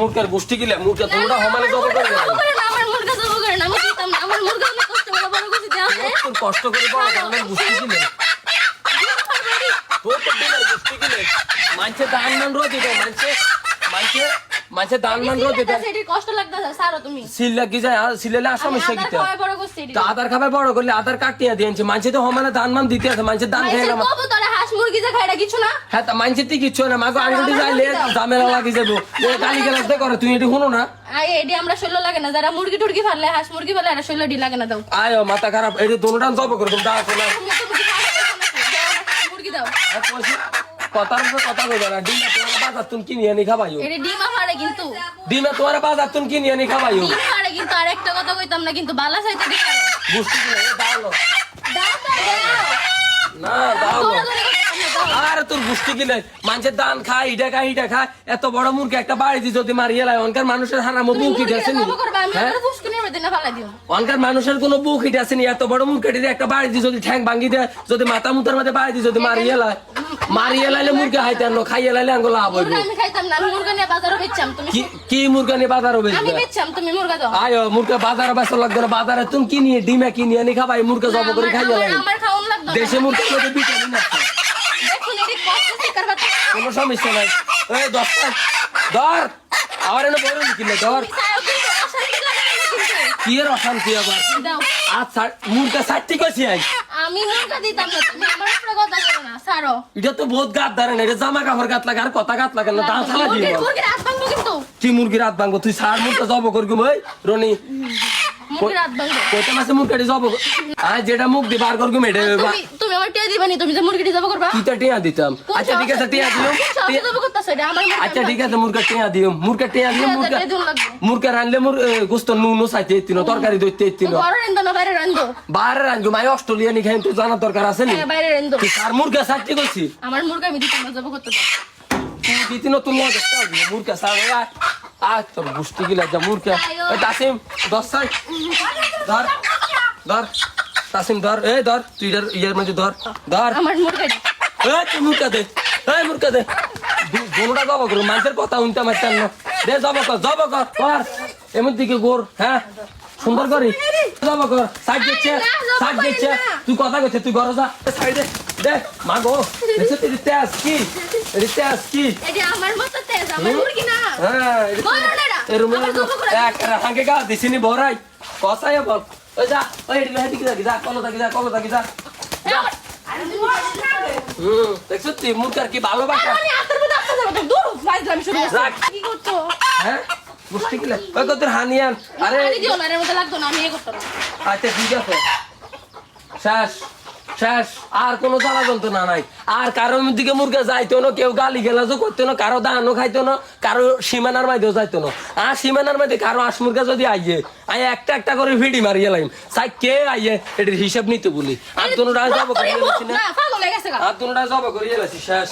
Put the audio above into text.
মুরগের গোষ্ঠী গিলে মুরগা তোমরা সমানে জব করে না, আমার মুরগা জব করে না, আমি দিতাম না, আমার মুরগা অনেক কষ্ট করে বড় করছি, দেওয়া আছে। তোর কষ্ট করে বড় করলে গোষ্ঠী গিলে। তোর তো দিনের গোষ্ঠী গিলে। মানছে দান মান রো দিবে মানছে মানছে মানছে দান মান রো দিবে। এটির কষ্ট লাগতাছে, ছাড়ো তুমি। সিল্লা কি যায় আর সিলেলে আর আমি সমস্যা আধার কিটা খাওয়ায় বড় তো আধার খাবার বড় করলে আধার কাটিয়া দিয়েছে মানছে তো সমানে দান মান দিতে আছে মানছে দান খেয়ে গেলাম। কবুতরে হাঁস মুরগি যে খায়, কিছু না? হ্যাঁ তা মানছে তুই কিচ্ছু না। মাগো আঙুলটি যাইলে ঝামেলা লাগি যাব। গালি গেলাস করে তুই এটি শুনো না। আয়, এটি আমরা শৈল লাগে না। যারা মুরগি টুরগি ফালে হাঁস মুরগি ফালে এরা শৈল ডি লাগে না দাও। আয় মাথা খারাপ। এটি দোনোটা জব করে তুমি দাও না, মুরগি দাও। কথার উপর কথা কইবে না। ডিমে তোমার বাজার তুমি কিনে আনি খাবাইও। এটি ডিমা ফাড়ে কিন্তু। ডিমে তোমার বাজার তুমি কিনে আনি খাবাইও। ডিম কিন্তু আর একটা কথা কইতাম না কিন্তু বালা চাইতে দিতে বুঝতে না দাও দাও দাও না দাও না। দৌড়াদৌড়ি করতাম না, কি মানুষের দান খায় ইটা খায় ইটা খায়। এত বড় মুরগি একটা বাড়ি দি যদি মারিয়ে লাই অনকার মানুষের হারামো বুক নি? আমি হ্যাঁ? না। অনকার মানুষের কোনো বুক হিট আসেনি এত বড় মুরগি দিয়ে একটা বাড়ি দি যদি ঠ্যাং ভাঙ্গি দেয় যদি মাথা মুতার মধ্যে বাড়ি দি যদি মারিয়ে লাই মারিয়ে লাইলে মুরগি হাইতে আনো খাইয়ে লাইলে আঙ্গুল লাভ হইব। না, নিয়ে কি কি মুরগা নিয়ে বাজার হবে আমি বেচতাম, তুমি মুরগা দাও। আয় মুরগা বাজারে বেসা লাগবে না বাজারে তুমি কিনিয়ে ডিমে কিনিয়ে আনি খাবাই মুরগা জব করে খাইয়ে লাগে দেশে মুরগা ভিটামিন আছে দেখুন, এটি কষ্ট শিকার বাচ্চা। কোনো সমস্যা নাই। এই দশটা ধর আবার এনে কিনলে ধর। কি এর অশান্তি আবার। আচ্ছা মুরগা ষাটটি কছি আই। আমি মুরগা দিতাম না তুমি আমার উপরে কথা বলো না ছাড়ো। এটা তো বহুত গাত ধরে না এটা জামা কাপড় গাত লাগে আর কথা গাত লাগে না দাঁত ছাড়া দিয়ে মুরগির মুরগির হাত ভাঙবো কিন্তু। কি মুরগি রাত ভাঙবো? তুই সার মুরগা জব করবি ওই রনি? কইতে মাসে মুরগাটি জব আর যেটা মুখ দি বার করবি এটা তুমি আমার টিয়া দিবানি? তুমি যে মুরগিটি জব করবা? কিটা টিয়া দিতাম? আচ্ছা ঠিক আছে টিয়া মুরগি আচ্ছা ঠিক আছে মুরগা টিয়া দিও। মুরগা টিয়া দিও মুরগা। মুরগা রানলে মুর গোস্ত নুনো সাইতে এত্তিনো তরকারি দইতে রেন্দো না বাইরে রেন্দো বাইরে মাই অস্ট্রেলিয়া নি খাই তো জানার দরকার আছে নি? হ্যাঁ বাইরে রেন্দো তুই সার মুরগা সাইতে কইছি আমার মুরগা আমি দিতাম জব করতে দিতিনো তুমি মুরগা আয় তোর বুঝতে গিলা যা মুরগা এ তাসিম দশ সাই। ধর ধর। তাসিম ধর। এই ধর তুই এটার ইয়ের মধ্যে ধর। ধর। আমার মুরগাটি এই তুই মুরগা দে। এই মুরগা দে। দোনোটা জব করো মানুষের কথা শুনতে মারতেন না। দে জব কর জব কর কর। এমন দিকে গোর হ্যাঁ? সুন্দর করি। জব কর। সাইড দিচ্ছে সাইড দিচ্ছে। তুই কথা কইছে তুই ঘরে যা। সাইডে। দে মা গো দেখছ তুই তেজ কি তেজ কি এটি আমার মতো তেজ আমার মুরগি না। হ্যাঁ আমার জব এক হাঁকে গা দিছিনি ভরাই কসাই বল ওই যা ওই এটি হেঁটে কি যা কলো থাকি যা কলো থাকি যা। হুম দেখছ তুই মুরগার কি ভালোবাসা। আমি হাতের মধ্যে আটকে যাব, দূর, ফাইজলামি শুরু করছ। কি করছ? হ্যাঁ বুঝতে গেলে। ওই কত হানিয়ান আরে পানি দিও না, এর মধ্যে লাগতো না, আমি এ করতাম। আচ্ছা ঠিক আছে। শেষ। শেষ আর কোনো জ্বালা যন্ত্রণা নাই। আর কারোর দিকে মুরগা যাইতো না কেউ গালি গেলাজও করতো না কারও দানও খাইতো না কারও সীমানার মাঝেও যাইতো না। আর সীমানার মাইতে কারও আশ মুরগা যদি আইয়ে আই একটা একটা করে ভিডি মারিয়ে লাইম। সাই কে আইয়ে এটির হিসাব নিতে বলি। আর দুটা জব করিয়ে না, লাইছি না। আর দুটা জব করিয়ে লাইছি শেষ।